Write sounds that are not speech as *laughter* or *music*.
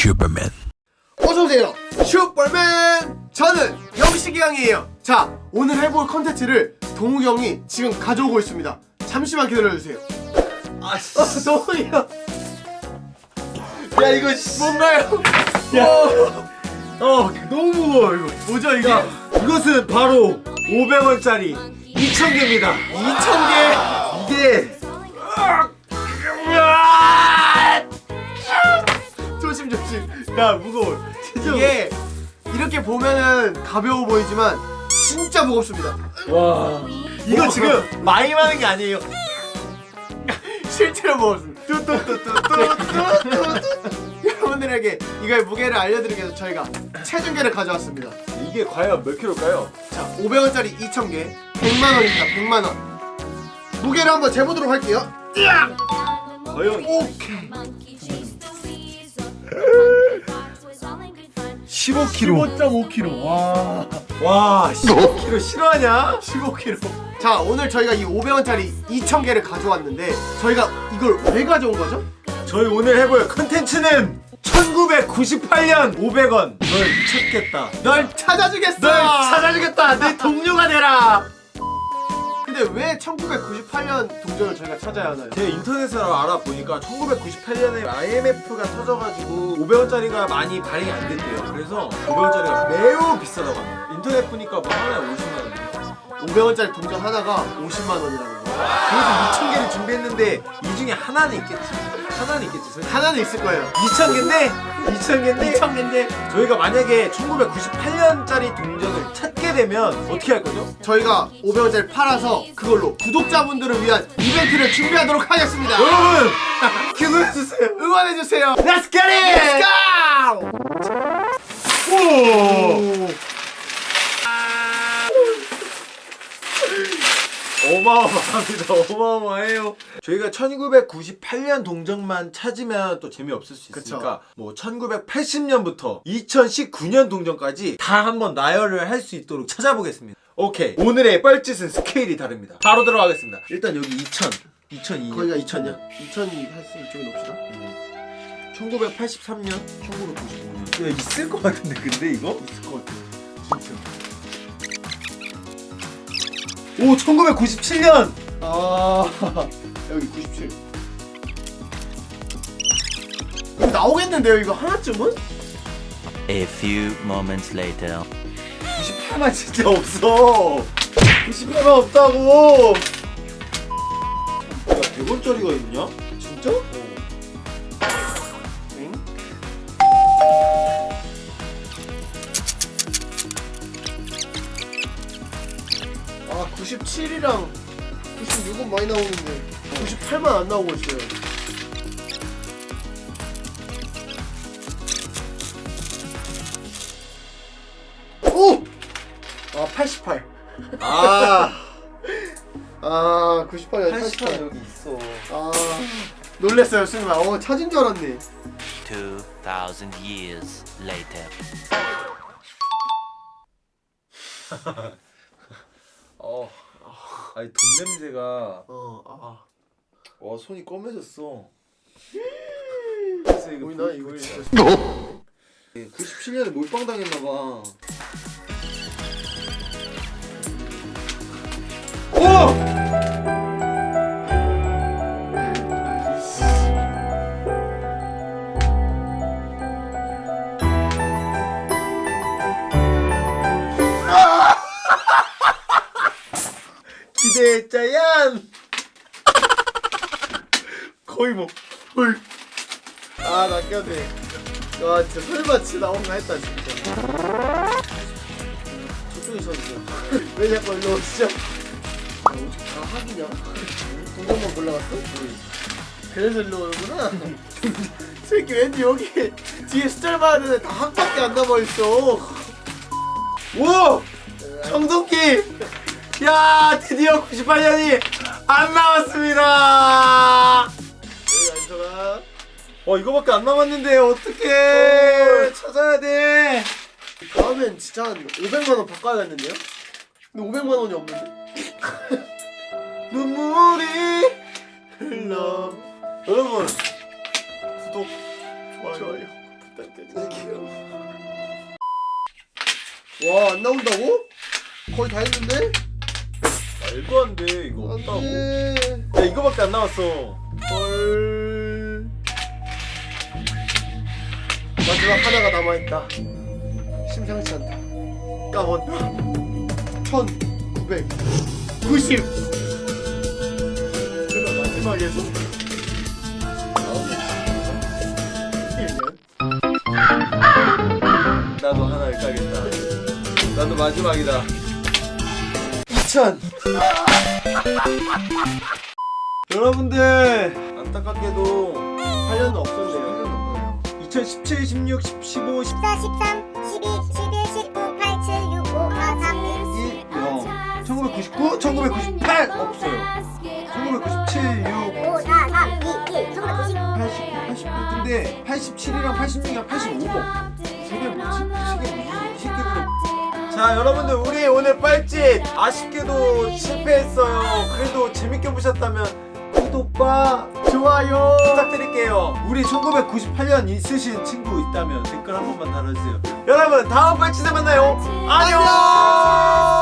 슈퍼맨. 어서오세요. 슈퍼맨! 저는 영식이 형이에요. 자 오늘 해볼 컨텐츠를 동욱이 형이 지금 가져오고 있습니다. 잠시만 기다려주세요. 아 어, 동욱이 형야 이거 뭔가요? 야, 어. 너무 무거워 이거. 뭐죠 이게? 야, 이것은 바로 500원짜리 2,000개입니다. 2,000개? 이게 조심 조심 야 무거워. 진짜 이게 이렇게 보면은 가벼워 보이지만 진짜 무겁습니다 와 이거 지금 많이 많은 게 아니에요. *laughs* 실제로 무겁습니다 여러분들에게 이거의 무게를 알려드리기 위해서 저희가 체중계를 가져왔습니다 이게 과연 몇 킬로일까요? 자, 500원짜리 2,000개, 100만 원입니다. 100만 원. 무게를 한번 재보도록 할게요. 과연 오케이. 15kg. 15.5kg. 와. 와 15kg 싫어하냐? 15kg. 자, 오늘 저희가 이 500원짜리 2,000개를 가져왔는데 저희가 이걸 왜 가져온 거죠? 저희 오늘 해볼 컨텐츠는 1998년 500원. 널 찾겠다. 널 찾아주겠어. 널 찾아주겠다. 내 동료가 되라. 근데 왜 1998년 동전을 저희가 찾아야 하나요? 제가 인터넷으로 알아보니까 1998년에 IMF가 터져가지고 500원짜리가 많이 발행이 안 됐대요. 그래서 500원짜리가 매우 비싸다고 합니다. 인터넷 보니까 뭐 하나에 50만 원. 500원짜리 동전 하나가 50만 원이라는 거. 그래서 2,000개를 준비했는데 이 중에 하나는 있겠지. 하나는 있겠지. 하나는 있을 거예요. 2,000개인데 2,000개인데 2,000개인데 저희가 만약에 1998년짜리 동전을 찾게 되면 어떻게 할 거죠? 저희가 500원짜리 팔아서 그걸로 구독자분들을 위한 이벤트를 준비하도록 하겠습니다. 여러분 *laughs* 기도해주세요. 응원해주세요. Let's get it! Let's go! 오! 어마어마합니다. 어마어마해요. 저희가 1998년 동전만 찾으면 또 재미없을 수 있으니까 뭐 1980년부터 2019년 동전까지 다 한번 나열을 할 수 있도록 찾아보겠습니다. 오케이. 오늘의 뻘짓은 스케일이 다릅니다. 바로 들어가겠습니다. 일단 여기 2000, 2002년, 거기가 2000년? 2000이 할수 이쪽에 놓읍시다. 1983년, 1995년. 야, 있을 것 같은데 근데 이거? 있을 것 같아요. 진짜. 오, 1997년. 아 *laughs* 여기 97. 이거 나오겠는데요 이거 하나쯤은? A few moments later. 98만 진짜 없어. 98만 없다고. 야, 100원짜리가 있냐? 진짜? 97이랑 96은 많이 나오는데 98만 안 나오고 있어요. 오! 아 88. 아, *laughs* 아 98년 88 88. 여기 있어. 아 놀랬어요 승마. 어 찾은 줄 알았네. 2,000 years later. *laughs* 어, 아니 돈 냄새가 어 아. 와 손이 검해졌어. 그래서 이거 보이나 보이- 이거 보이나? 진짜. 97년에 몰빵 당했나 봐. 오! 기대했자얀 거의 뭐 헐. 아, 나 껴대. 와, 진짜 설마 진짜 나온가 했다, 진짜. 저쪽에 있었는데. 왜 자꾸 일로 오시죠? 아, 학이냐? 동전만 골라갔어? 그래서 일로 오는구나. *laughs* 새끼 왠지 여기 뒤에 숫자를 봐야 되는데 다 학밖에 안 남아있어. 오! 정동기! 야 드디어 98년이 안 나왔습니다! 여기 안서가. 어 이거밖에 안 남았는데 어떡해 찾아야 돼 다음엔 진짜 한 500만 원 바꿔야겠는데요? 근데 500만 원이 없는데? *laughs* 눈물이 흘러 여러분 구독 좋아요. 부탁드립니다. 와, 안 나온다고? 거의 다 했는데? 말도 안 돼 이거 없다고 안돼. 야 이거밖에 안 나왔어 헐. 마지막 하나가 남아있다. 심상치 않다. 까먹었다. 1990. 제가 마지막에서 1년. 나도 하나를 까겠다 나도 마지막이다 2000. 여러분들 안타깝게도 8년은 없었네요. 2017, 16, 10, 15, 10 14, 13, 12, 11, 19, 8, 7, 6, 5, 4, 3, 2, 1, 0 1999, 1998 없어요 1997, 6, 5, 4, 3, 2, 1, 1990. 80, 89 근데 87이랑 86이랑 85번 세개 뭐지? 세개 뭐지? 자 여러분들 우리 오늘 빨짓 아쉽게도 실패했어요. 그래도 재밌게 보셨다면 구독과 좋아요 부탁드릴게요. 우리 1998년 있으신 친구 있다면 댓글 한 번만 달아주세요. 여러분 다음 빨짓에 만나요. 안녕